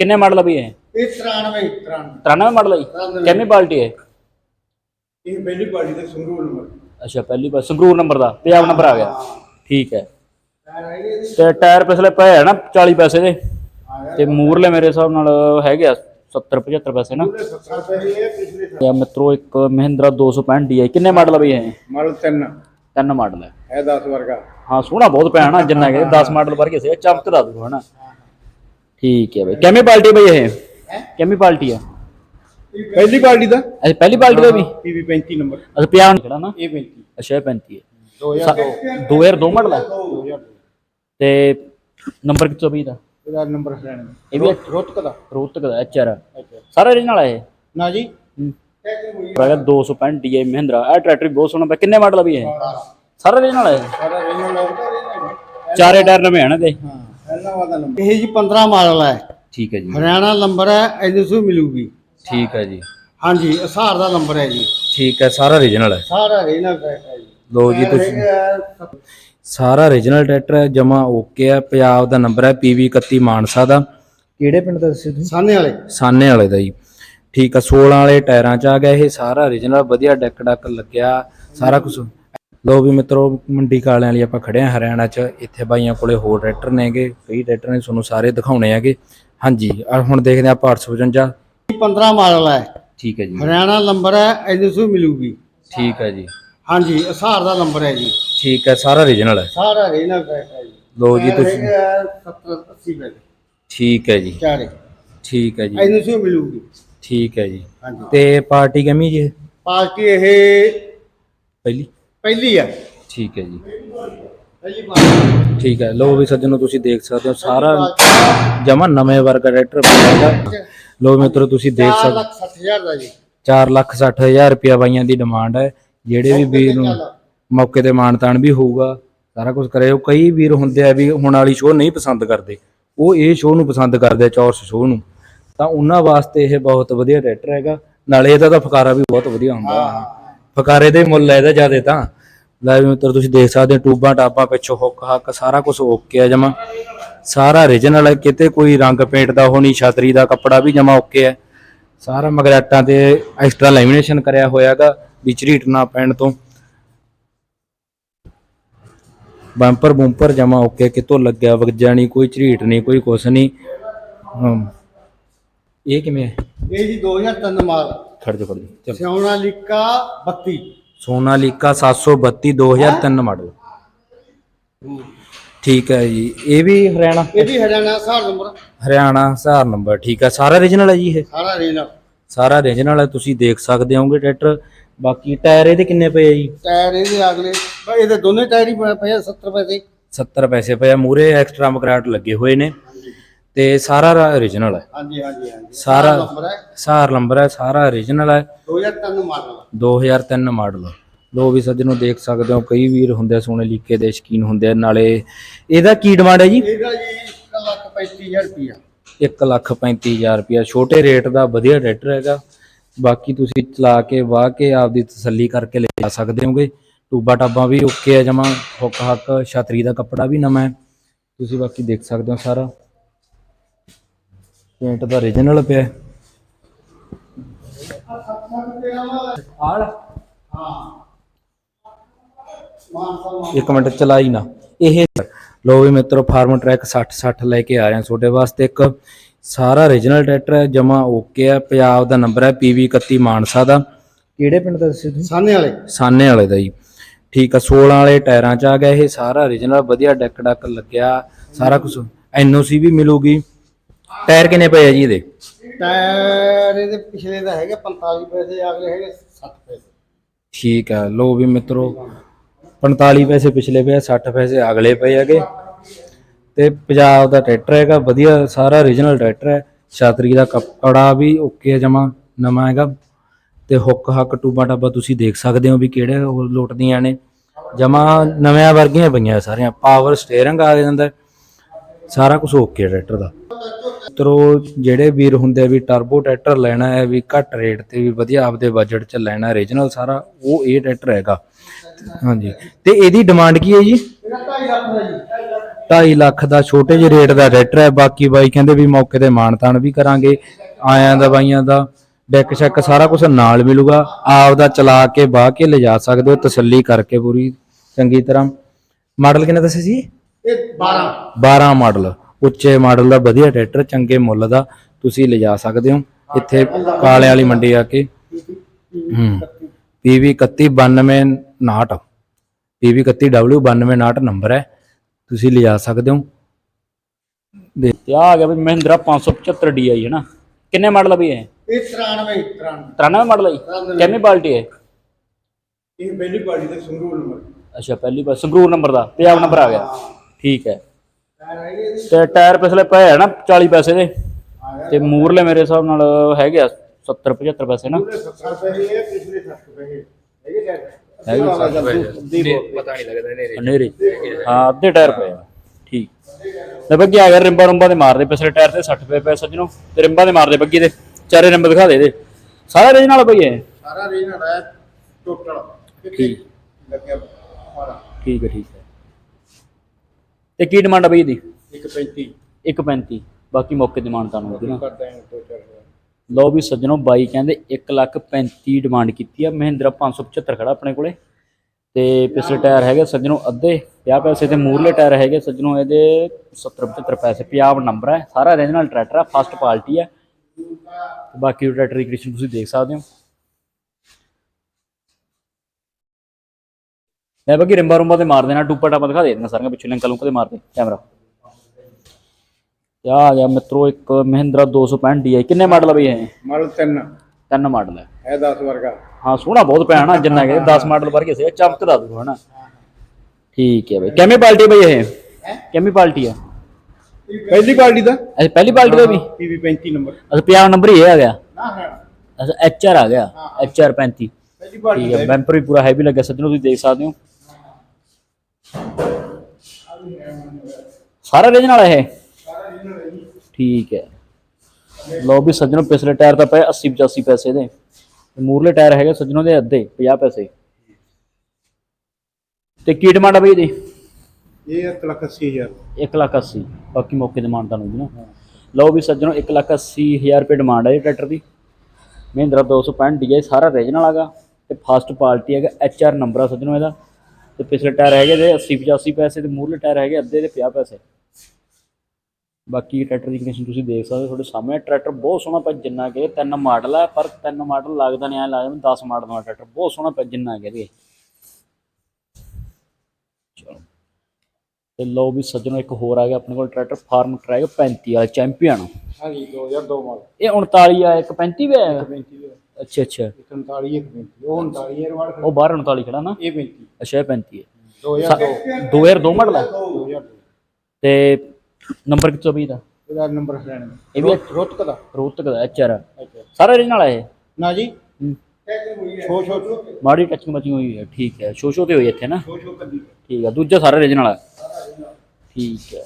ਕਿੰਨੇ ਮਾਡਲ ਆ ਬਈ ਇਹ? ਇਹ 93 93 93 ਮਾਡਲ ਜੀ? ਤਰਾਨਵੇਂ। ਕਿੰਨੀ ਬਾਲਟੀ ਹੈ? ਇਹ ਪਹਿਲੀ ਪਾਰਟੀ ਦਾ ਸੰਗਰੂਰ ਨੰਬਰ ਅੱਛਾ ਪਹਿਲੀ ਵਾਰ ਸੰਗਰੂਰ ਨੰਬਰ ਦਾ। ਪੰਜਾਬ ਨੰਬਰ ਆ ਗਿਆ। ਠੀਕ ਹੈ। ਇਹਦੇ ਤੇ ਟਾਇਰ ਪਿਛਲੇ ਪਏ ਹੈ ਨਾ 40 ਪੈਸੇ ਦੇ? ਆ ਗਿਆ ਤੇ ਮੂਰਲੇ ਮੇਰੇ ਹਿਸਾਬ ਨਾਲ ਹੈਗੇ ਆ 70 75 ਪੈਸੇ ਨਾ। ਪੂਰੇ 70 ਰੁਪਏ ਦੀ ਇਹ ਪਿਛਲੇ ਸਾਲ ਯਾ ਮਿੱਤਰੋ ਇੱਕ ਮਹਿੰਦਰਾ 265 DI ਕਿੰਨੇ ਮਾਡਲ ਆ ਬਈ ਇਹ? ਮਾਡਲ 3 ਤਿੰਨ ਮਾਡਲ ਹੈ। ਹੈ 10 ਵਰਗਾ। ਹਾਂ ਸੋਹਣਾ ਬਹੁਤ ਪਿਆ ਨਾ ਜਿੰਨਾ ਕਿ 10 ਮਾਡਲ ਵਰਗੇ ਸੀ ਚਮਕਦਾ ਦੂ ਹਨਾ ਠੀਕ ਹੈ ਬਈ। ਕਿੰਨੀ ਪਾਲਟੀ ਬਈ ਇਹ? ਕਿੰਨੀ ਪਾਲਟੀ ਆ ਪਹਿਲੀ ਪਾਰਟੀ ਦਾ? ਅੱਛਾ ਪਹਿਲੀ ਪਾਲਟੀ ਦਾ ਵੀ? PV 35 number. ਅੱਛਾ ਪਿਆ ਕਿਹੜਾ ਨਾ? ਇਹ 35 ਅੱਛਾ ਇਹ 35 ਹੈ। 2002 2002 ਮਾਡਲ ਹੈ 2002 ਤੇ ਨੰਬਰ ਕਿੱਥੋਂ ਬਈ ਦਾ ਇਹਦਾ ਨੰਬਰ ਹਰਿਆਣਾ ਦਾ। ਇਹ ਵੀ ਰੋਹਤਕ ਦਾ। ਰੋਹਤਕ ਦਾ ਐਚਆਰ ਸਾਰਾ ਓਰੀਜਨਲ ਹੈ ਇਹ? ਨਾ ਜੀ। ਹੈਗਾ 265 DI ਮਹਿੰਦਰਾ। ਇਹ ਟਰੈਕਟਰ ਵੀ ਬਹੁਤ ਸੋਹਣਾ ਪਿਆ। ਕਿੰਨੇ ਮਾਡਲ ਆ ਬਈ ਇਹ? ਸਾਰਾ ਓਰੀਜਨਲ ਹੈ ਇਹ? ਸਾਰਾ ਲੱਗਦਾ ਚਾਰੇ ਟਾਇਰ ਨਵੇਂ ਹਨ ਇਹਦੇ? ਹਾਂ। ਪਹਿਲਾ ਵਾਦਾ ਨੰਬਰ। ਇਹ ਜੀ 15 ਮਾਡਲ ਹੈ। ਠੀਕ ਹੈ ਜੀ। ਹਰਿਆਣਾ ਨੰਬਰ ਹੈ ਐਨਐਸਯੂ ਮਿਲੂਗੀ। ਠੀਕ ਹੈ ਜੀ। ਹਾਂਜੀ ਅਸਾਰ ਦਾ ਨੰਬਰ ਹੈ ਜੀ। ਠੀਕ ਹੈ ਸਾਰਾ ਓਰੀਜਨਲ ਹੈ। ਸਾਰਾ ਰੇਨਾ ਹੈ ਜੀ। ਲੋ ਜੀ ਤੁਸੀਂ ਸਾਰਾ origignal ਟਰੈਕਟਰ ਹੈ ਜਮਾ ਓਕੇ ਹੈ। ਪੰਜਾਬ ਦਾ ਨੰਬਰ ਹੈ PV 31 ਮਾਨਸਾ ਦਾ। ਕਿਹੜੇ ਪਿੰਡ ਦਾ ਦੱਸਿਓ ਤੁਸੀਂ? ਸਾਨੇ ਵਾਲੇ। ਸਾਨੇ ਵਾਲੇ ਦਾ ਜੀ। ਠੀਕ ਆ 16 ਵਾਲੇ ਟਾਇਰਾਂ ਚ ਆ ਗਿਆ ਇਹ। ਸਾਰਾ origignal ਵਧੀਆ ਡੈਕ ਡੱਕ ਲੱਗਿਆ। ਸਾਰਾ ਕੁਝ ਲੋ ਵੀ ਮਿੱਤਰੋ ਮੰਡੀ ਕਾਲਿਆਂ ਲਈ ਆਪਾਂ ਖੜੇ ਆ ਹਰਿਆਣਾ ਚ। ਇੱਥੇ ਬਾਈਆਂ ਕੋਲੇ ਹੋਰ ਟਰੈਕਟਰ ਨੇਗੇ ਕਈ ਟਰੈਕਟਰ ਨੇ ਤੁਹਾਨੂੰ ਸਾਰੇ ਦਿਖਾਉਣੇ ਹੈਗੇ। ਹਾਂਜੀ ਆ ਹੁਣ ਦੇਖਦੇ ਆ ਆਪਾਂ 855 15 ਮਾਡਲ ਹੈ। ਠੀਕ ਹੈ ਜੀ। ਹਰਿਆਣਾ ਨੰਬਰ ਹੈ ਐਨਐਸਯੂ ਮਿਲੂਗੀ। ਠੀਕ ਹੈ ਜੀ। ਹਾਂਜੀ ਅਸਾਰ ਦਾ ਨੰਬਰ ਹੈ ਜੀ। ਠੀਕ ਹੈ ਸਾਰਾ origignal ਹੈ। ਸਾਰਾ ਰੇਨਾ ਹੈ ਜੀ। ਲੋ ਜੀ ਤੁਸੀਂ 70 80 ਰੁਪਏ ਠੀਕ ਹੈ ਜੀ। ਚਾਰੇ। ਠੀਕ ਹੈ ਜੀ। ਐਨਐਸਯੂ ਮਿਲੂਗੀ। ਠੀਕ ਹੈ ਜੀ। ਤੇ ਪਾਰਟੀ ਕਮੀ ਜੀ? ਪਾਰਟੀ ਇਹ ਪਹਿਲੀ। ਪਹਿਲੀ ਹੈ ਠੀਕ ਹੈ ਜੀ। ਪਹਿਲੀ ਠੀਕ ਹੈ। ਲੋ ਵੀ ਸੱਜਣੋ ਤੁਸੀਂ ਦੇਖ ਸਕਦੇ ਹੋ ਸਾਰਾ ਜਮਾ ਨਵੇਂ ਵਰਗਾ ਟਰੈਕਟਰ ਪਿਆ ਹੈਗਾ। ਲੋ ਮਿੱਤਰੋ ਤੁਸੀਂ ਦੇਖ 4 ਸਕਦੇ ਲੱਖ 60 ਹਜ਼ਾਰ ਦਾ ਜੀ। 4 ਲੱਖ 60 ਹਜ਼ਾਰ ਰੁਪਇਆ ਬਾਈਆਂ ਦੀ ਡਿਮਾਂਡ ਹੈ। ਜਿਹੜੇ ਵੀ ਵੀਰ ਨੂੰ ਮੌਕੇ ਤੇ ਮਾਨਤਾਨ ਵੀ ਹੋਊਗਾ ਸਾਰਾ ਕੁਝ ਕਰਿਓ ਕਈ ਵੀਰ ਹੁੰਦੇ ਆ ਵੀ ਹੁਣ ਵਾਲੀ ਸ਼ੋਅ ਨਹੀਂ ਪਸੰਦ ਕਰਦੇ। ਉਹ ਇਹ ਸ਼ੋਅ ਨੂੰ ਪਸੰਦ ਕਰਦੇ ਆ ਚੌਰਸ ਸ਼ੋਅ ਨੂੰ। ਤਾਂ ਉਹਨਾਂ ਵਾਸਤੇ ਇਹ ਬਹੁਤ ਵਧੀਆ ਟਰੈਕਟਰ ਹੈਗਾ। ਨਾਲੇ ਇਹਦਾ ਤਾਂ ਫਕਾਰਾ ਵੀ ਬਹੁਤ ਵਧੀਆ ਹੁੰਦਾ। ਫਕਾਰੇ ਦੇ ਮੁੱਲ ਇਹਦਾ ਜ਼ਿਆਦਾ ਤਾਂ। ਲੈ ਵੀ ਮਿੱਤਰ ਤੁਸੀਂ ਦੇਖ ਸਕਦੇ ਹੋ ਟੂਬਾਂ ਟਾਪਾਂ ਪਿੱਛੋਂ ਹੁੱਕ ਹੱਕ ਸਾਰਾ ਕੁਝ ਓਕੇ ਆ ਜਮਾ। ਸਾਰਾ origignal ਹੈ ਕਿਤੇ ਕੋਈ ਰੰਗ ਪੇਂਟ ਦਾ ਉਹ ਨਹੀਂ ਛਤਰੀ ਦਾ ਕੱਪੜਾ ਵੀ ਜਮਾ ਓਕੇ ਹੈ ਸਾਰਾ ਮਗਰਾਟਾਂ ਤੇ ਐਕਸਟਰਾ ਲੈਮੀਨੇਸ਼ਨ ਕਰਿਆ ਹੋਇਆਗਾ ਵੀ ਝਰੀਟ ਨਾ ਪੈਣ ਤੋਂ। ਬੰਪਰ ਬੂੰਪਰ ਜਮਾ ਓਕੇ ਕਿਤੋਂ ਲੱਗਿਆ ਵਗਜਾ ਨਹੀਂ ਕੋਈ ਝਰੀਟ ਨਹੀਂ ਕੋਈ ਕੁਛ ਨਹੀਂ। ਇਹ ਕਿਵੇਂ ਹੈ ਇਹ ਜੀ 2003 ਮਾਡਲ ਖੜ ਜਾ ਖੜ ਜਾ ਚਲ। ਸੋਨਾਲੀਕਾ 32 ਸੋਨਾਲੀਕਾ 732 2003 ਮਾਡਲ। ਠੀਕ ਹੈ ਜੀ। ਇਹ ਵੀ ਹਰਿਆਣਾ? ਇਹ ਵੀ ਹਰਿਆਣਾ ਸਾਰ ਨੰਬਰ। ਹਰਿਆਣਾ ਹਜ਼ਾਰ ਨੰਬਰ ਠੀਕ ਹੈ। ਸਾਰਾ origignal ਹੈ ਜੀ ਇਹ? ਸਾਰਾ ਰੇਨਾ ਸਾਰਾ origignal ਹੈ ਤੁਸੀਂ ਦੇਖ ਸਕਦੇ ਹੋਗੇ ਟਰੈਕਟਰ। ਬਾਕੀ ਟਾਇਰ ਇਹਦੇ ਕਿੰਨੇ ਪਏ ਆ ਜੀ? ਟਾਇਰ ਇਹਦੇ ਅਗਲੇ ਇਹਦੇ ਦੋਨੇ ਟਾਇਰ ਹੀ ਪਏ ਪਏ ਆ 70 ਰੁਪਏ ਦੇ 70 ਪੈਸੇ ਪਏ ਮੂਰੇ ਐਕਸਟਰਾ ਮਕਰਾਟ ਲੱਗੇ ਹੋਏ ਨੇ। ਤੇ ਸਾਰਾ origignal ਹੈ। ਹਾਂਜੀ ਹਾਂਜੀ ਹਾਂਜੀ। ਸਾਰਾ ਨੰਬਰ ਹੈ। ਸਾਰ ਨੰਬਰ ਹੈ ਸਾਰਾ origignal ਹੈ। 2003 ਮਾਡਲ 2003 ਮਾਡਲ ਲੋ ਵੀ ਸੱਜਣੋ ਦੇਖ ਸਕਦੇ ਹੋ ਕਈ ਵੀਰ ਹੁੰਦੇ ਆ ਸੋਨੇ ਲੀਕੇ ਦੇ ਸ਼ਕੀਨ ਹੁੰਦੇ ਆ ਨਾਲੇ ਇਹਦਾ ਕੀ ਡਿਮਾਂਡ ਹੈ ਜੀ? ਇਹਦਾ ਜੀ 1 ਲੱਖ 35000 ਰੁਪਇਆ 1 ਲੱਖ 35000 ਰੁਪਇਆ ਛੋਟੇ ਰੇਟ ਦਾ ਵਧੀਆ ਟਰੈਕਟਰ ਹੈਗਾ। ਬਾਕੀ ਤੁਸੀਂ ਚਲਾ ਕੇ ਵਾਹ ਕੇ ਆਪਦੀ ਤਸੱਲੀ ਕਰਕੇ ਲੈ ਜਾ ਸਕਦੇ ਹੋਗੇ। ਟੂਬਾ ਟਾਬਾਂ ਵੀ ਓਕੇ ਆ ਜਮਾ। ਹੁੱਕ ਹੱਕ ਛਤਰੀ ਦਾ ਕੱਪੜਾ ਵੀ ਨਵਾਂ ਹੈ। ਤੁਸੀਂ ਬਾਕੀ ਦੇਖ ਸਕਦੇ ਹੋ ਸਾਰਾ। ਪੇਂਟ ਦਾ origignal ਪਿਆ। ਹੈ। ਇੱਕ ਮਿੰਟ ਚਲਾਈ ਨਾ। ਇਹ ਲੋ ਵੀ ਮਿੱਤਰੋ ਫਾਰਮ ਟਰੈਕ 60 60 ਲੈ ਕੇ ਆ ਰਹੇ ਹਾਂ ਤੁਹਾਡੇ ਵਾਸਤੇ। ਇੱਕ ਸਾਰਾ origignal ਟਰੈਕਟਰ ਹੈ ਜਮਾ ਓਕੇ ਹੈ। ਪੰਜਾਬ ਦਾ ਨੰਬਰ ਹੈ PV 31 ਮਾਨਸਾ ਦਾ। ਕਿਹੜੇ ਪਿੰਡ ਦਾ ਦੱਸਿਓ ਤੁਸੀਂ? ਸਾਨੇ ਵਾਲੇ। ਸਾਨੇ ਵਾਲੇ ਦਾ ਜੀ। ਠੀਕ ਆ 16 ਵਾਲੇ ਟਾਇਰਾਂ ਚ ਆ ਗਿਆ ਇਹ। ਸਾਰਾ origignal ਵਧੀਆ ਡੈਕ ਡੱਕ ਲੱਗਿਆ। ਸਾਰਾ ਕੁਝ ਐਨਓਸੀ ਵੀ ਮਿਲੂਗੀ। ਟਾਇਰ ਕਿੰਨੇ ਪਏ ਆ ਜੀ ਇਹਦੇ? ਟਾਇਰ ਇਹਦੇ ਪਿਛਲੇ ਦਾ ਹੈਗਾ 45 ਪੈਸੇ ਅਗਲੇ ਹੈਗੇ 60 ਪੈਸੇ। ਠੀਕ ਆ ਲੋ ਵੀ ਮਿੱਤਰੋ 45 ਪੈਸੇ ਪਿਛਲੇ ਪਏ ਆ 60 ਪੈਸੇ ਅਗਲੇ ਪਏ ਹੈਗੇ। ਤੇ ਪੰਜਾਬ ਦਾ ਟਰੈਕਟਰ ਹੈਗਾ ਵਧੀਆ ਸਾਰਾ origignal ਟਰੈਕਟਰ ਹੈ। ਛਾਤਰੀ ਦਾ ਕੱਪੜਾ ਵੀ ਓਕੇ ਜਮਾ ਨਵਾਂ ਹੈਗਾ। ਤੇ ਹੁੱਕ ਹੱਕ ਟੂਬਾ ਟਾਬਾ ਤੁਸੀਂ ਦੇਖ ਸਕਦੇ ਹੋ ਵੀ ਕਿਹੜੇ ਲੋਟਦੀਆਂ ਨੇ। ਜਮਾ ਨਵਿਆਂ ਵਰਗੀਆਂ ਪਈਆਂ ਸਾਰੀਆਂ ਪਾਵਰ ਸਟੀਅਰਿੰਗ ਆ ਜਾਂਦਾ। ਸਾਰਾ ਕੁਝ ਓਕੇ ਟਰੈਕਟਰ ਦਾ। ਤਰੋ ਜਿਹੜੇ ਵੀਰ ਹੁੰਦੇ ਵੀ ਟਰਬੋ ਟਰੈਕਟਰ ਲੈਣਾ ਹੈ ਵੀ ਘੱਟ ਰੇਟ ਤੇ ਵੀ ਵਧੀਆ ਆਪਦੇ ਬਜਟ 'ਚ ਲੈਣਾ origignal ਸਾਰਾ ਉਹ ਇਹ ਟਰੈਕਟਰ ਹੈਗਾ। ਹਾਂਜੀ। ਤੇ ਇਹਦੀ ਡਿਮਾਂਡ ਕੀ ਹੈ ਜੀ? ਇਹਦਾ 2.5 ਲੱਖ ਦਾ ਜੀ 2.5 ਲੱਖ ਦਾ ਛੋਟੇ ਜਿਹੇ ਰੇਟ ਦਾ ਟਰੈਕਟਰ ਹੈ। ਬਾਕੀ ਬਾਈ ਕਹਿੰਦੇ ਵੀ ਮੌਕੇ ਤੇ ਮਾਨਤਾਨ ਵੀ ਕਰਾਂਗੇ ਆਇਆਂ ਦਾ ਬਾਈਆਂ ਦਾ ਡੈਕ ਸ਼ੈਕ ਸਾਰਾ ਕੁਝ ਨਾਲ ਮਿਲੂਗਾ। ਆਪ ਦਾ ਚਲਾ ਕੇ ਬਾਹ ਕੇ ਲਿਜਾ ਸਕਦੇ ਹੋ ਤਸੱਲੀ ਕਰਕੇ ਪੂਰੀ ਚੰਗੀ ਤਰ੍ਹਾਂ। ਮਾਡਲ ਕਿੰਨਾ ਦੱਸਿਆ ਸੀ? ਇਹ 12 12 ਮਾਡਲ। ਉੱਚੇ ਮਾਡਲ ਦਾ ਵਧੀਆ ਟਰੈਕਟਰ ਚੰਗੇ ਮੁੱਲ ਦਾ ਤੁਸੀਂ ਲਿਜਾ ਸਕਦੇ ਹੋ। ਇੱਥੇ ਕਾਲੇ ਵਾਲੀ ਮੰਡੀ ਆ ਕੇ। ਹੂੰ। PV 319259 PV 31W9259 ਨੰਬਰ ਹੈ। ਤੁਸੀਂ ਲਿਜਾ ਸਕਦੇ ਹੋ। ਦੇ ਆ ਆ ਗਿਆ ਬਈ ਮਹਿੰਦਰਾ 575 DI ਹੈ ਨਾ? ਕਿੰਨੇ ਮਾਡਲ ਆ ਬਈ ਇਹ? ਇਹ 93 93 93 ਮਾਡਲ ਹੈ? ਕਿੰਨੀ ਬਾਲਟੀ ਹੈ? ਇਹ ਪਹਿਲੀ ਪਾਰਟੀ ਦੇ ਸੰਗਰੂਰ ਨੰਬਰ। ਅੱਛਾ ਪਹਿਲੀ ਵਾਰ ਸੰਗਰੂਰ ਨੰਬਰ ਦਾ। ਪੰਜਾਬ ਨੰਬਰ ਆ ਗਿਆ। ਠੀਕ ਹੈ। ਤੇ ਟਾਇਰ ਪਿਛਲੇ ਪਏ ਹੈ ਨਾ 40 ਪੈਸੇ ਦੇ। ਤੇ ਮੂਰਲੇ ਮੇਰੇ ਹਿਸਾਬ ਨਾਲ ਹੈਗੇ ਆ 70 75 ਪੈਸੇ ਨਾ। ਪੂਰੇ 70 ਰੁਪਏ ਇਹ ਪਿਛਲੇ 60 ਰੁਪਏ ਹੈਗੇ ਟਾਇਰ ਹੈਗੇ ਪਤਾ ਨਹੀਂ ਲੱਗਦਾ ਨੇ ਹਨੇਰੇ ਹਾਂ ਅੱਧੇ ਟਾਇਰ ਪਏ ਆ। ਠੀਕ। ਲੈ ਬੱਗੀ ਆ ਗਿਆ ਰਿੰਬਾ ਰੰਬਾ ਦੇ ਮਾਰਦੇ ਪਿਛਲੇ ਟਾਇਰ ਤੇ 60 ਰੁਪਏ ਪਏ ਸੱਜਣੋ ਤੇ ਰਿੰਬਾ ਦੇ ਮਾਰਦੇ ਬੱਗੀ ਦੇ। ਚਾਰੇ ਰਿੰਬ ਦਿਖਾ ਦੇ ਇਹਦੇ। ਸਾਰਾ ਰੇਂਜ ਨਾਲ ਬਈ ਇਹ। ਸਾਰਾ ਰੀਜਨਲ ਹੈ ਟੋਟਲ ਠੀਕ। ਲੱਗਿਆ? ਸਾਰਾ ਠੀਕ ਹੈ ਠੀਕ ਹੈ। ਤੇ ਕੀ ਡਿਮਾਂਡ ਆ ਬਈ ਇਹਦੀ? 135 1.35 ਬਾਕੀ ਮੌਕੇ ਦੀ ਮਾਨਤਾ ਨੂੰ। ਨਾ ਕਰਦਾ ਹੈ ਲਓ ਵੀ ਸੱਜਣੋ ਬਾਈ ਕਹਿੰਦੇ 1 ਲੱਖ 35 ਡਿਮਾਂਡ ਕੀਤੀ ਆ। ਮਹਿੰਦਰਾ 575 ਖੜਾ ਆਪਣੇ ਕੋਲੇ। ਤੇ ਪਿਛਲੇ ਟਾਇਰ ਹੈਗੇ ਸੱਜਣੋ ਅੱਧੇ। 50 ਪੈਸੇ ਤੇ ਮੂਰਲੇ ਟਾਇਰ ਹੈਗੇ ਸੱਜਣੋ ਇਹਦੇ 70 75 ਪੈਸੇ। ਪੰਜਾਬ ਨੰਬਰ ਹੈ ਸਾਰਾ ਰੀਜਨਲ ਟਰੈਕਟਰ ਆ ਫਸਟ ਪਾਰਟੀ ਤੇ ਬਾਕੀ ਟਰੈਕਟਰ ਦੀ ਕੰਡੀਸ਼ਨ ਤੁਸੀਂ ਦੇਖ ਸਕਦੇ ਹੋ। ਲੈ ਬਾਕੀ ਰਿੰਬਾ ਰੁੰਬਾ ਤੇ ਮਾਰ ਦੇਣਾ ਟੂਪਾ ਟਾਪਾ ਦਿਖਾ ਦੇ ਦੇਣਾ ਸਾਰੀਆਂ ਪਿੱਛੇ ਲਿੰਕ ਲੁੰਕ ਤੇ ਮਾਰ ਦੇ ਕੈਮਰਾ। ਆਹ ਆ ਗਿਆ ਮਿੱਤਰੋ ਇੱਕ ਮਹਿੰਦਰਾ 265 DI ਕਿੰਨੇ ਮਾਡਲ ਆ ਬਈ ਇਹ? ਮਾਡਲ 3 ਤਿੰਨ ਮਾਡਲ ਹੈ ਹੈ 10 ਵਰਗਾ। ਹਾਂ ਸੋਹਣਾ ਬਹੁਤ ਪਿਆ ਨਾ ਜਿੰਨਾ ਕਿ 10 ਮਾਡਲ ਵਰਗੇ ਸੀ ਚਮਕਦਾ ਦੂ ਹਨਾ। ਠੀਕ ਹੈ ਬਈ। ਕਿਵੇਂ ਪਾਲਟੀ ਬਈ ਇਹ? ਕਿਵੇਂ ਪਾਲਟੀ ਆ? ਪਹਿਲੀ ਪਾਰਟੀ ਦਾ। ਅੱਛਾ ਪਹਿਲੀ ਪਾਲਟੀ ਦਾ ਵੀ? PV 35 number. ਅੱਛਾ ਪੰਜਾਬ ਨੰਬਰ ਹੀ ਇਹ ਆ ਗਿਆ? ਨਾ ਹੈ ਅੱਛਾ ਐਚਆਰ ਆ ਗਿਆ ਐਚਆਰ 35 ਪਹਿਲੀ ਪਾਰਟੀ ਠੀਕ ਹੈ ਬੈਂਪਰ ਵੀ ਪੂਰਾ ਹੈਵੀ ਲੱਗਿਆ ਸੱਜਣੋ ਤੁਸੀਂ ਦੇਖ ਸਕਦੇ ਹੋ। ਸਾਰਾ ਨਾਲ ਇਹ? ਠੀਕ ਹੈ। ਲਓ ਵੀ ਸੱਜਣੋ ਪਿਛਲੇ ਟਾਇਰ ਤਾਂ ਪਏ 80 85 ਪੈਸੇ ਦੇ। ਤੇ ਮੂਰਲੇ ਟਾਇਰ ਹੈਗੇ ਸੱਜਣੋ ਦੇ ਅੱਧੇ 50 ਪੈਸੇ। ਤੇ ਕੀ ਡਿਮਾਂਡ ਆ ਬਈ ਇਹਦੀ? ਇਹ 1 ਲੱਖ 80 ਹਜ਼ਾਰ। 1 ਲੱਖ 80 ਬਾਕੀ ਮੌਕੇ ਦੀ ਮਾਨਤਾ ਨੂੰ ਜੀ ਨਾ। ਲਓ ਵੀ ਸੱਜਣੋ 1 ਲੱਖ 80 ਹਜ਼ਾਰ ਰੁਪਏ ਡਿਮਾਂਡ ਹੈ ਇਹ ਟਰੈਕਟਰ ਦੀ। ਮਹਿੰਦਰਾ 265 DI ਸਾਰਾ ਰੀਜਨਲ ਹੈਗਾ। ਤੇ ਫਸਟ ਪਾਰਟੀ ਹੈਗਾ HR ਨੰਬਰ ਆ ਸੱਜਣੋ ਇਹਦਾ। ਤੇ ਪਿਛਲੇ ਟਾਇਰ ਹੈਗੇ ਦੇ 80 85 ਪੈਸੇ ਤੇ ਮੂਰਲੇ ਟਾਇਰ ਹੈਗੇ ਅੱਧੇ ਦੇ 50 ਪੈਸੇ। ਬਾਕੀ ਟਰੈਕਟਰ ਦੀ ਕੰਡੀਸ਼ਨ ਤੁਸੀਂ ਦੇਖ ਸਕਦੇ ਹੋ ਤੁਹਾਡੇ ਸਾਹਮਣੇ ਟਰੈਕਟਰ ਬਹੁਤ ਸੋਹਣਾ ਪਿਆ ਜਿੰਨਾ ਕਿ ਤਿੰਨ ਮਾਡਲ ਹੈ ਪਰ ਤਿੰਨ ਮਾਡਲ ਲੱਗਦਾ ਨਹੀਂ ਐ ਲੱਗਦਾ 10 ਮਾਡਲ ਦਾ ਟਰੈਕਟਰ ਬਹੁਤ ਸੋਹਣਾ ਪਿਆ ਜਿੰਨਾ ਕਿ ਇਹਦੇ ਚਲੋ। ਤੇ ਲਓ ਵੀ ਸੱਜਣੋ ਇੱਕ ਹੋਰ ਆ ਗਿਆ ਆਪਣੇ ਕੋਲ ਟਰੈਕਟਰ ਫਾਰਮ ਟਰੈਕ 35 ਵਾਲਾ ਚੈਂਪੀਅਨ ਹਾਂਜੀ 2002 ਮਾਡਲ ਇਹ 39 ਆ ਇੱਕ 35 ਵੀ ਆਇਆ? 35 ਅੱਛਾ ਅੱਛਾ। 39 ਇੱਕ 35 ਉਹ 39 ਇਹ ਵਾਰ ਉਹ ਬਾਹਰ 39 ਖੜਾ ਨਾ? ਇਹ 35 ਅੱਛਾ ਇਹ 35 ਹੈ। 2002 2002 ਮਾਡਲ ਹੈ 2002 ਤੇ ਨੰਬਰ ਕਿੱਥੋਂ ਵੀ ਦਾ? ਇਹਦਾ ਨੰਬਰ ਹਰਿਆਣਾ ਇਹ ਵੀ ਰੋਤਕ ਦਾ। ਰੋਹਤਕ ਦਾ ਐਚਆਰ ਸਾਰਾ ਰੀਜਨਲ ਹੈ ਇਹ? ਨਾ ਜੀ। ਹੂੰ। ਛੋ ਛੋ ਮਾੜੀ ਟੱਚਿੰਗ ਮਚਿੰਗ ਹੋਈ ਹੈ ਠੀਕ ਹੈ। ਸ਼ੋ ਸ਼ੋ ਤੇ ਹੋਈ ਇੱਥੇ ਨਾ? ਛੋ ਛੋ ਕੱਦੀ ਠੀਕ ਹੈ ਦੂਜਾ ਸਾਰਾ ਰੀਜਨਲ ਹੈ ਠੀਕ ਹੈ।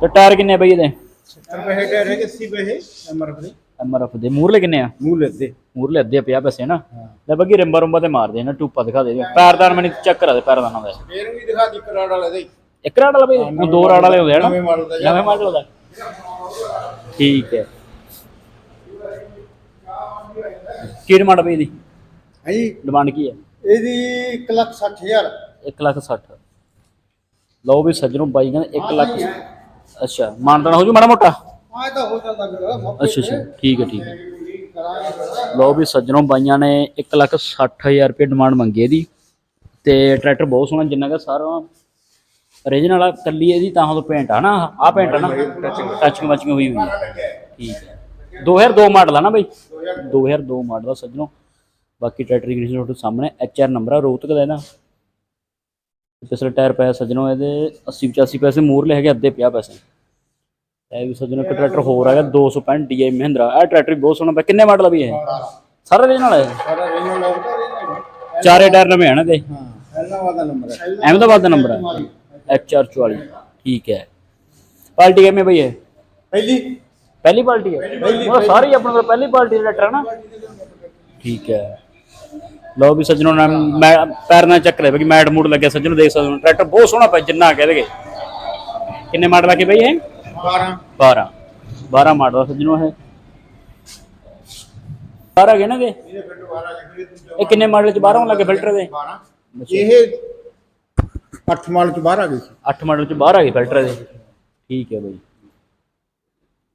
ਤੇ ਟਾਇਰ ਕਿੰਨੇ ਬਈ ਇਹਦੇ? 70 ਪੈਸੇ ਟਾਇਰ ਹੈ 80 ਪੈਸੇ ਐਮਆਰਐਫ ਦੇ। ਐਮਆਰਐਫ ਦੇ। ਮੂਰਲੇ ਕਿੰਨੇ ਆ? ਮੂੰਹ ਲੈਦੇ ਮੂਰਲੇ ਅੱਧੇ 50 ਪੈਸੇ ਨਾ? ਲੈ ਬੱਗੀ ਰਿੰਬਾ ਰੁੰਬਾ ਤੇ ਮਾਰਦੇ ਨਾ ਟੂਪਾ ਦਿਖਾ ਦੇ। ਪੈਰਦਾਨ ਮੈਨੂੰ ਚੈੱਕ ਕਰਾ ਦੇ ਪੈਰਦਾਨਾਂ ਦਾ। ਫੇਰ ਵੀ ਦਿਖਾ ਦੀ ਕਰਾੜ ਵਾਲੇ ਦੇ। ਇੱਕ ਰਾੜ ਵਾਲਾ ਬਈ ਉਹ ਦੋ ਰਾੜ ਵਾਲੇ ਹੁੰਦੇ ਆ ਨਾ? ਨਵੇਂ ਮਾਡਲ ਦਾ ਨਵੇਂ ਮਾਡਲ ਦਾ ਠੀਕ ਹੈ। ਕੀ ਡਿਮਾਂਡ ਬਈ ਇਹਦੀ? ਹੈ ਜੀ। ਡਿਮਾਂਡ ਕੀ ਹੈ? ਇਹਦੀ 1 ਲੱਖ 60 ਹਜ਼ਾਰ। 1 ਲੱਖ 60 ਲਓ ਵੀ ਸੱਜਣੋਂ ਬਾਈ ਕਹਿੰਦੇ 1 ਲੱਖ ਅੱਛਾ ਮਾਨਦਾਨ ਹੋ ਜੂ ਮਾੜਾ ਮੋਟਾ? ਆ ਤਾਂ ਹੋ ਜਾਂਦਾ ਵੀਰ ਮੌਕੇ ਅੱਛਾ ਅੱਛਾ ਠੀਕ ਹੈ ਠੀਕ ਹੈ। ਲਓ ਵੀ ਸੱਜਣੋਂ ਬਾਈਆਂ ਨੇ 1 ਲੱਖ 60000 ਰੁਪਏ ਡਿਮਾਂਡ ਮੰਗੀ ਇਹਦੀ। ਤੇ ਟਰੈਕਟਰ ਬਹੁਤ ਸੋਹਣਾ ਜਿੰਨਾ ਕਿ ਸਾਰਾ ਓਰੀਜਨਲ ਆ ਕੱਲੀ ਇਹਦੀ ਤਾਂ ਉਹ ਪੇਂਟ ਆ ਨਾ ਆ ਪੇਂਟ ਆ ਨਾ। ਟੱਚਿੰਗ ਮਚਿੰਗ ਹੋਈ। ਹੋਈ ਹੈ ਠੀਕ ਹੈ 2002 ਮਾਡਲ ਆ ਨਾ ਬਈ। 2002 ਮਾਡਲ ਆ ਸੱਜਣੋਂ। ਬਾਕੀ ਟਰੈਕਟਰ ਕੰਡੀਸ਼ਨ ਤੁਹਾਡੇ ਸਾਹਮਣੇ ਐਚਆਰ ਨੰਬਰ ਆ ਰੋਹਤਕ ਦਾ ਇਹਦਾ। ਪਿਛਲੇ ਟਾਇਰ ਪਿਆ ਸੱਜਣੋਂ ਇਹਦੇ 80 85 ਪੈਸੇ ਮੂਰ ਲੈ ਹੈਗੇ ਅੱਧੇ 50 ਪੈਸੇ। ਇਹ ਵੀ ਸੱਜਣੋਂ ਇੱਕ ਟਰੈਕਟਰ ਹੋਰ ਆ ਗਿਆ 265 DI ਮਹਿੰਦਰਾ। ਇਹ ਟਰੈਕਟਰ ਵੀ ਬਹੁਤ ਸੋਹਣਾ ਪਿਆ ਕਿੰਨੇ ਮਾਡਲ ਆ ਵੀ ਇਹ? ਸਾਰਾ ਰੀਜਨਲ ਹੈ ਸਾਰਾ ਰੇਨੋ ਲੱਗਦਾ ਚਾਰੇ ਟਾਇਰ ਨਵੇਂ ਹਨ ਤੇ ਹਾਂ ਐਲਨਾਵਾ ਦਾ ਨੰਬਰ ਹੈ ਅਹਿਮਦਾਬਾਦ ਦਾ ਨੰਬਰ ਹੈ HR 44 ਠੀਕ ਹੈ। ਪਾਰਟੀ ਕਿਵੇਂ ਬਈ ਇਹ? ਪਹਿਲੀ। ਪਹਿਲੀ ਹੈ? ਉਹ ਸਾਰੀ ਆਪਣੇ ਕੋਲ ਪਹਿਲੀ ਪਾਰਟੀ ਦਾ ਟਰੈਕਟਰ ਹੈ ਨਾ? ਠੀਕ ਹੈ। ਲਓ ਵੀ ਸੱਜਣੋ ਨਾ ਮੈਂ ਪੈਰ ਨਾਲ ਚੱਕ ਲੈ ਬਈ ਮੈਟ ਮੂਡ ਲੱਗਿਆ ਸੱਜਣੋ ਦੇਖ ਸਕਦੇ ਹੋ। ਟਰੈਕਟਰ ਬਹੁਤ ਸੋਹਣਾ ਪਿਆ ਜਿੰਨਾ ਕਹਿ ਦੇਗੇ। ਕਿੰਨੇ ਮਾਡਲ ਆ ਕੇ ਬਈ ਇਹ? 12 12 12 ਮਾਡਲ ਆ ਸੱਜਣੋ ਇਹ। 12 ਗਏ ਨਾ ਦੇ ਇਹ ਕਿੰਨੇ ਮਾਡਲ ਚ 12 ਲੱਗੇ ਫਿਲਟਰ ਦੇ? 12 ਇਹ 8 ਮਾਲ ਚ ਬਾਹਰ ਆ ਗਈ ਸੀ। 8 ਮਾਡਲ ਚ ਬਾਹਰ ਆ ਗਏ ਫਿਲਟਰ ਦੇ। ਠੀਕ ਹੈ ਬਈ।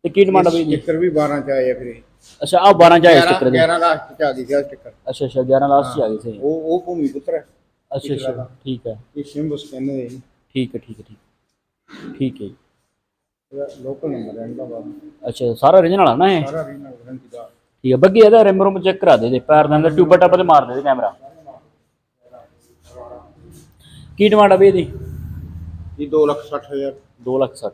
ਤੇ ਕੀ ਡਿਮਾਂਡ ਆ ਬਈ ਜੀ? ਸਟicker ਵੀ 12 ਚ ਆਏ ਆ ਫਿਰ ਇਹ ਅੱਛਾ ਆ 12 ਚ ਆਏ ਸਟicker ਦੇ। 11 ਲਾਸਟ ਚ ਆ ਗਈ ਸੀ ਸਟicker ਅੱਛਾ ਅੱਛਾ 11 ਲਾਸਟ ਚ ਆ ਗਏ ਸੀ। ਉਹ ਉਹ ਭੂਮੀ ਪੁੱਤਰ ਹੈ। ਅੱਛਾ ਅੱਛਾ ਠੀਕ ਹੈ। ਇਹ ਸਿੰਬਸ ਕਹਿੰਦੇ ਨੇ। ਠੀਕ ਹੈ ਠੀਕ ਹੈ ਠੀਕ ਠੀਕ ਹੈ ਜੀ। ਲੋਕਲ ਨੰਬਰ ਹੈ ਇਹਦਾ ਬਾਅਦ ਅੱਛਾ ਸਾਰਾ original ਆ ਨਾ ਇਹ? ਸਾਰਾ ਰੀਨਲ ਗਰੰਟੀ ਦਾ। ਠੀਕ ਹੈ ਬੱਗੀ ਇਹਦਾ ਰਿਮ ਰੂਮ ਚੈੱਕ ਕਰਾ ਦੇ ਦੇ। ਪੈਰ ਦੇ ਅੰਦਰ ਟਿਊਬਾ ਟੱਪ ਤੇ ਮਾਰ ਦੇ ਦੇ ਕੈਮਰਾ ਕੀ ਡਿਮਾਂਡ ਆ ਬਈ ਇਹਦੀ? ਇਹ 2 ਲੱਖ 60 ਹਜ਼ਾਰ। 2 ਲੱਖ 60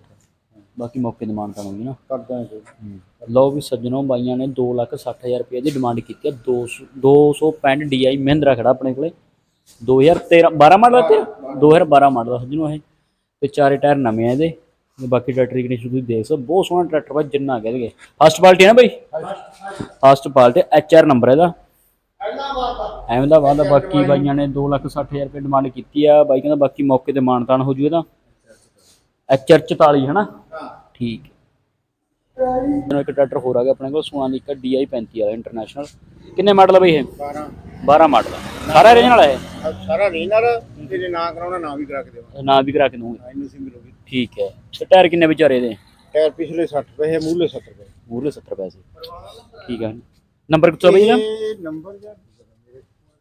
ਬਾਕੀ ਮੌਕੇ ਦੀ ਮਾਨਤਾ ਹੋਊਗੀ ਨਾ। ਕਰਦਾ ਹੈ। ਲਓ ਵੀ ਸੱਜਣੋ ਬਾਈਆਂ ਨੇ 2 ਲੱਖ 60 ਹਜ਼ਾਰ ਰੁਪਏ ਦੀ ਡਿਮਾਂਡ ਕੀਤੀ ਹੈ 200 265 DI ਮਹਿੰਦਰਾ ਖੜਾ ਆਪਣੇ ਕੋਲੇ। 2013 12 ਮਾਡਲ ਤੇ 2012 ਮਾਡਲ ਆ ਸੱਜਣੋ ਇਹ। ਤੇ ਚਾਰੇ ਟਾਇਰ ਨਵੇਂ ਆ ਇਹਦੇ। ਤੇ ਬਾਕੀ ਟਰੈਕਟਰ ਦੀ ਕੰਡੀਸ਼ਨ ਤੁਸੀਂ ਦੇਖ ਸਕਦੇ ਹੋ। ਬਹੁਤ ਸੋਹਣਾ ਟਰੈਕਟਰ ਬਾ ਜਿੰਨਾ ਕਹਿ ਦਗੇ ਫਸਟ ਪਾਲਟੀ ਹੈ ਨਾ ਬਾਈ? First party H R number ਇਹਦਾ। ਅਹਿਮਦਾਬਾਦ ਦਾ ਬਾਕੀ ਬਾਈਆਂ ਨੇ 2 ਲੱਖ 60 ਹਜ਼ਾਰ ਰੁਪਏ ਡਿਮਾਂਡ ਕੀਤੀ ਆ ਬਾਈ ਕਹਿੰਦਾ ਬਾਕੀ ਮੌਕੇ ਤੇ ਮਾਨਤਾਨ ਹੋ ਜੂ ਇਹਦਾ ਐਚ ਆਰ 44 ਹੈ ਨਾ ਠੀਕ ਹੈ। ਇੱਕ ਟਰੈਕਟਰ ਹੋਰ ਆ ਗਿਆ ਆਪਣੇ ਕੋਲ ਸੋਨਾਲੀਕਾ DI 35 ਵਾਲਾ ਇੰਟਰਨੈਸ਼ਨਲ ਕਿੰਨੇ ਮਾਡਲ ਆ ਬਈ ਇਹ? 12 12 ਮਾਡਲ ਸਾਰਾ ਰੀਜਨਲ ਹੈ ਆਹ ਸਾਰਾ ਰੀਨਲ ਤੇ ਜੇ ਨਾ ਕਰਾਉਣਾ ਨਾ ਵੀ ਕਰਾ ਕੇ ਦੇਵਾਂ ਇਹ ਨਾਂ ਵੀ ਕਰਾ ਕੇ ਦੂੰਗੇ ਇਹਨੂੰ ਸੀ ਮਿਲੋਗੀ ਠੀਕ ਹੈ। ਤੇ ਟਾਇਰ ਕਿੰਨੇ ਵਿਚਾਰੇ ਦੇ ਟਾਇਰ ਪਿਛਲੇ 60 ਪੈਸੇ ਮੂਹਲੇ 70 ਰੁਪਏ। ਮੂਰਲੇ 70 ਪੈਸੇ। ਠੀਕ ਹੈ ਨੰਬਰ ਕਿੱਥੋਂ ਬਈ ਇਹਦਾ? ਇਹ ਨੰਬਰ ਜਾਂ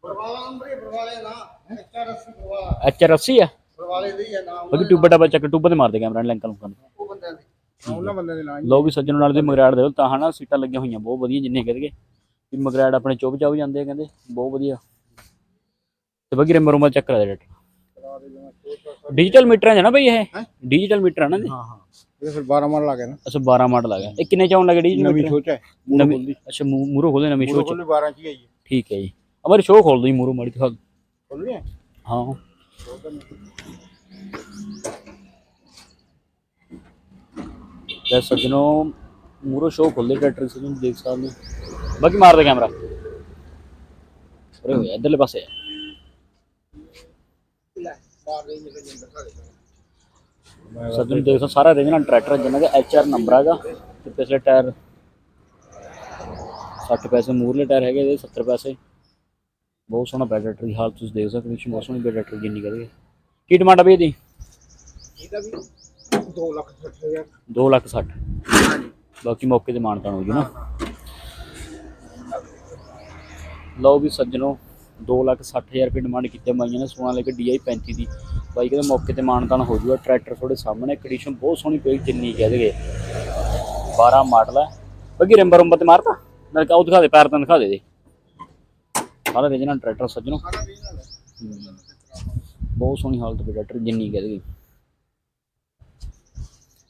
ਪਰਵਾਲਾ ਨੰਬਰ ਇਹ ਪਰਵਾਲੇ ਨਾ ਐਚਆਰ 80 ਪਰਵਾਲਾ। ਐਚ ਆਰ 80 ਆ? ਪਰਵਾਲੇ ਦੇ ਹੀ ਆ ਨਾਮ। ਬਾਕੀ ਟਿਊਬਾ ਟਾਬਾ ਚੱਕ ਟਿਊਬਾ ਤੇ ਮਾਰ ਦੇ ਕੈਮਰਾ ਲਿੰਕ ਲੁੰਕਾਂ ਨੂੰ ਉਹ ਬੰਦਿਆਂ ਦੇ। ਹਾਂ, ਉਹਨਾਂ ਬੰਦਿਆਂ ਦੇ ਨਾਂ ਹੀ। ਲੋਕ ਵੀ ਸੱਜਣ ਨਾਲ ਦੇ ਮਗਰਾੜ ਦੇ ਤਾਂ ਹਨਾ ਸੀਟਾਂ ਲੱਗੀਆਂ ਹੋਈਆਂ ਬਹੁਤ ਵਧੀਆ ਜਿੰਨੇ ਕਹਿੰਦੇ ਵੀ ਮਗਰਾੜ ਆਪਣੇ ਚੁੱਪ ਚਾਪ ਜਾਂਦੇ ਆ ਕਹਿੰਦੇ ਬਹੁਤ ਵਧੀਆ। ਤੇ ਬਾਕੀ ਰੰਬਰ ਰੁਮਾ ਚੈੱਕ ਕਰਾ ਦੇ ਡਾਟਾ ਡਿਜੀਟਲ ਮੀਟਰ ਹੈ ਨਾ ਬਈ ਇਹ? ਡਿਜੀਟਲ ਮੀਟਰ ਹੈ ਨਾ ਹਾਂ ਹਾਂ। ਇਹ ਫਿਰ 12 ਮਾਡਲ ਆ ਗਿਆ ਨਾ। ਅੱਛਾ 12 ਮਾਡਲ ਆ ਗਿਆ ਇਹ ਕਿੰਨੇ ਚ ਆਉਣ ਲੱਗੇ ਡਿਜੀਟਲ ਨਵੀਂ ਸੋਚ ਹੈ ਨਵੀਂ ਅੱਛਾ ਮੂਰੋ ਖੋਲਦੇ ਨਵੀਂ ਸ਼ੋਅ ਚ ਕੋਲ 12 ਚ ਹੀ ਆਈ ਠੀਕ ਹੈ ਜੀ। ਅਮਰ ਸ਼ੋਅ ਖੋਲ ਦੋ ਜੀ ਮੂਰੋ ਮਾੜੀ ਦਿਖਾ ਦਿਓ। ਖੋਲ ਲਿਆ ਹਾਂ ਲੈ ਸੱਜਣੋ ਮੂਰੋ ਸ਼ੋਅ ਖੋਲਦੇ ਟਰੈਕਟਰ ਸੇ ਤੁਸੀਂ ਦੇਖ ਸਕਦੇ ਹੋ ਬਾਕੀ ਮਾਰ ਦੇ ਕੈਮਰਾ ਅਰੇ ਹੋਇਆ ਇਧਰਲੇ ਪਾਸੇ ਆ। ਸੱਜਣ ਦੇਖ ਸਕਦੇ ਸਾਰਾ ਰੀਜਨਲ ਟਰੈਕਟਰ ਜਿਨ੍ਹਾਂ ਦਾ ਐਚ ਆਰ ਨੰਬਰ ਹੈਗਾ ਤੇ ਪਿਛਲੇ ਟਾਇਰ 60 ਪੈਸੇ ਮੂਰਲੇ ਟਾਇਰ ਹੈਗੇ ਇਹਦੇ 70 ਪੈਸੇ ਬਹੁਤ ਸੋਹਣਾ ਟਰੈਕਟਰ ਦੀ ਹਾਲਤ ਤੁਸੀਂ ਦੇਖ ਸਕਦੇ ਹੋ ਬਹੁਤ ਸੋਹਣੀ ਟਰੈਕਟਰ ਜਿੰਨੀ ਕਹਦੇ ਕੀ ਡਿਮਾਂਡ ਆ ਬਈ ਇਹਦੀ? ਇਹਦਾ ਵੀ 2 ਲੱਖ 60 ਹਜ਼ਾਰ। 2 ਲੱਖ 60 ਬਾਕੀ ਮੌਕੇ ਤੇ ਮਾਨਤਾਨ ਹੋ ਜੂ ਨਾ। ਲਓ ਵੀ ਸੱਜਣੋ 2 ਲੱਖ 60 ਹਜ਼ਾਰ ਰੁਪਏ ਡਿਮਾਂਡ ਕੀਤੇ ਬਾਈਆਂ ਨੇ ਸੋਨਾ ਲੈ ਕੇ DI 35 ਦੀ। ਬਾਈ ਕਹਿੰਦੇ ਮੌਕੇ ਤੇ ਮਾਨਤਾਨ ਹੋ ਜੂਗਾ ਟਰੈਕਟਰ ਤੁਹਾਡੇ ਸਾਹਮਣੇ ਕੰਡੀਸ਼ਨ ਬਹੁਤ ਸੋਹਣੀ ਪਈ ਜਿੰਨੀ ਕਹਿ ਦੇਗੇ 12 ਮਾਡਲ ਹੈ। ਬਾਕੀ ਰੰਬਰ ਰੰਬਰ ਤੇ ਮਾਰਤਾ? ਨਾਲ ਕਾਉ ਦਿਖਾ ਦੇ ਪੈਰ ਤਾਂ ਦਿਖਾ ਦੇ ਦੇ। ਸਾਰਾ ਰੀਜਨਲ ਟਰੈਕਟਰ ਸੱਜਣੋ। ਬਹੁਤ ਸੋਹਣੀ ਹਾਲਤ ਵਿੱਚ ਟਰੈਕਟਰ ਜਿੰਨੀ ਕਹਿ ਦੇਗੇ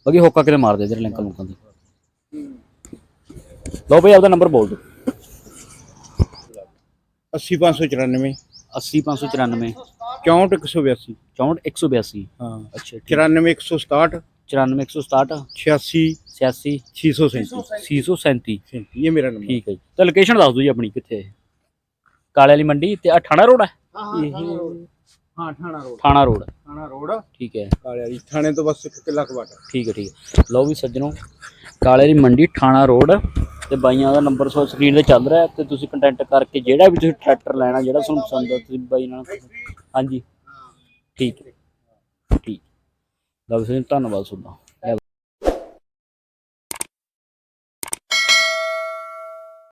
ਬਾਕੀ ਹੋਕਾ ਕਿਤੇ ਮਾਰ ਦੇ ਇਧਰ ਲਿੰਕਾਂ ਲੁੰਕਾਂ ਦੀ। ਲਓ ਬਈ ਆਪਦਾ ਨੰਬਰ ਬੋਲ ਦਿਓ। 80594 80594 64182 64182 ਹਾਂ। ਅੱਛਾ ਠੀਕ। 94167 94167 86 86 637 637 ਇਹ ਮੇਰਾ ਨੰਬਰ ਠੀਕ ਹੈ ਜੀ। ਤਾਂ ਲੋਕੇਸ਼ਨ ਦੱਸ ਦਿਓ ਜੀ ਆਪਣੀ ਕਿੱਥੇ ਹੈ। ਕਾਲੇ ਵਾਲੀ ਮੰਡੀ ਤੇ ਆ ਠਾਣਾ ਰੋਡ ਹੈ? ਹਾਂ ਹਾਂ Thana road. Thana road. Thana road. ਠੀਕ ਹੈ। ਕਾਲੇ ਵਾਲੀ ਥਾਣੇ ਤੋਂ ਬਸ 1 ਕਿੱਲਾ ਕੁ ਬਾਟ ਠੀਕ ਹੈ ਠੀਕ ਹੈ। ਲਓ ਵੀ ਸੱਜਣੋ ਕਾਲੇ ਵਾਲੀ ਮੰਡੀ ਠਾਣਾ ਰੋਡ ਤੇ ਬਾਈਆਂ ਦਾ ਨੰਬਰ ਸੋ ਸਕਰੀਨ ਤੇ ਚੱਲ ਰਿਹਾ ਤੇ ਤੁਸੀਂ ਕੰਟੈਕਟ ਕਰਕੇ ਜਿਹੜਾ ਵੀ ਤੁਸੀਂ ਟਰੈਕਟਰ ਲੈਣਾ ਜਿਹੜਾ ਤੁਹਾਨੂੰ ਪਸੰਦ ਆ ਤੁਸੀਂ ਬਾਈ ਨਾਲ ਹਾਂਜੀ। ਠੀਕ ਹੈ। ਠੀਕ। ਲਓ ਵੀ ਸੱਜਣੋ, ਧੰਨਵਾਦ ਤੁਹਾਡਾ।